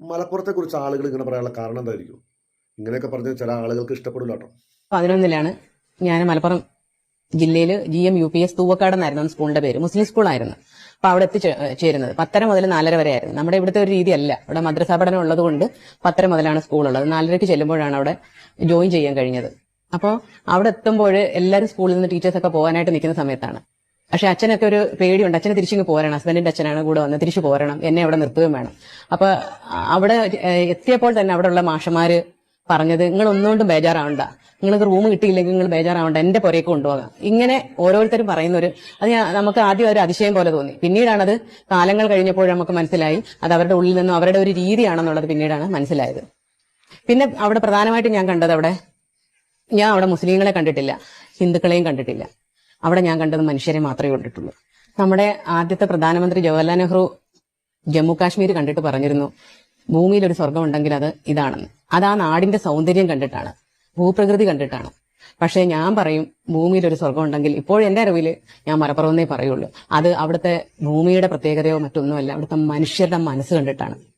മലപ്പുറത്തെ കുറിച്ച് ആളുകൾ ഇങ്ങനെ പറയാനുള്ള കാരണം എന്തായിരിക്കും? ഇങ്ങനെയൊക്കെ പറഞ്ഞ ചില ആളുകൾക്ക് ഇഷ്ടപ്പെടില്ല കേട്ടോ. പതിനൊന്നിലാണ് ഞാൻ മലപ്പുറം ജില്ലയിൽ G M U P S Thoovakkad എന്നായിരുന്നു സ്കൂളിന്റെ പേര്. മുസ്ലിം സ്കൂളായിരുന്നു. അപ്പൊ അവിടെ എത്തിച്ചേരുന്നത് പത്തര മുതൽ നാലര വരെ ആയിരുന്നു നമ്മുടെ ഇവിടുത്തെ ഒരു രീതിയല്ല. ഇവിടെ മദ്രസ പഠനം ഉള്ളത് കൊണ്ട് പത്തര മുതലാണ് സ്കൂളുള്ളത്. നാലരയ്ക്ക് ചെല്ലുമ്പോഴാണ് അവിടെ ജോയിൻ ചെയ്യാൻ കഴിഞ്ഞത്. അപ്പോൾ അവിടെ എത്തുമ്പോൾ എല്ലാവരും സ്കൂളിൽ നിന്ന് ടീച്ചേഴ്സൊക്കെ പോകാനായിട്ട് നിൽക്കുന്ന സമയത്താണ്. പക്ഷെ അച്ഛനൊക്കെ ഒരു പേടിയുണ്ട്. അച്ഛനെ തിരിച്ചിങ്ങ് പോരണം. ഹസ്ബൻഡിന്റെ അച്ഛനാണ് കൂടെ വന്ന് തിരിച്ചു പോരണം. എന്നെ അവിടെ നിർത്തുകയും വേണം. അപ്പൊ അവിടെ എത്തിയപ്പോൾ തന്നെ അവിടെയുള്ള മാഷമാര് പറഞ്ഞത് നിങ്ങൾ ഒന്നുകൊണ്ടും ബേജാറാവണ്ട. നിങ്ങൾക്ക് റൂം കിട്ടിയില്ലെങ്കിൽ നിങ്ങൾ ബേജാറാവണ്ട. എന്റെ പുരയ്ക്ക് കൊണ്ടുപോകാം. ഇങ്ങനെ ഓരോരുത്തരും പറയുന്ന ഒരു അത് നമുക്ക് ആദ്യം ഒരു അതിശയം പോലെ തോന്നി. പിന്നീടാണത് കാലങ്ങൾ കഴിഞ്ഞപ്പോൾ നമുക്ക് മനസ്സിലായി. അത് അവരുടെ ഉള്ളിൽ നിന്നും അവരുടെ ഒരു രീതിയാണെന്നുള്ളത് പിന്നീടാണ് മനസ്സിലായത്. പിന്നെ അവിടെ പ്രധാനമായിട്ട് ഞാൻ കണ്ടത് അവിടെ ഞാൻ അവിടെ മുസ്ലിങ്ങളെ കണ്ടിട്ടില്ല ഹിന്ദുക്കളെയും കണ്ടിട്ടില്ല. അവിടെ ഞാൻ കണ്ടത് മനുഷ്യരെ മാത്രമേ കണ്ടിട്ടുള്ളൂ. നമ്മുടെ ആദ്യത്തെ പ്രധാനമന്ത്രി ജവഹർലാൽ നെഹ്റു ജമ്മു കാശ്മീർ കണ്ടിട്ട് പറഞ്ഞിരുന്നു ഭൂമിയിൽ ഒരു സ്വർഗം ഉണ്ടെങ്കിൽ അത് ഇതാണെന്ന്. അത് ആ നാടിന്റെ സൗന്ദര്യം കണ്ടിട്ടാണ് ഭൂപ്രകൃതി കണ്ടിട്ടാണ്. പക്ഷേ ഞാൻ പറയും ഭൂമിയിൽ ഒരു സ്വർഗം ഉണ്ടെങ്കിൽ ഇപ്പോൾ എന്റെ അറിവിൽ ഞാൻ മലപ്പുറമെന്നേ പറയുള്ളൂ. അത് അവിടുത്തെ ഭൂമിയുടെ പ്രത്യേകതയോ മറ്റൊന്നുമല്ല അവിടുത്തെ മനുഷ്യരുടെ മനസ്സ് കണ്ടിട്ടാണ്.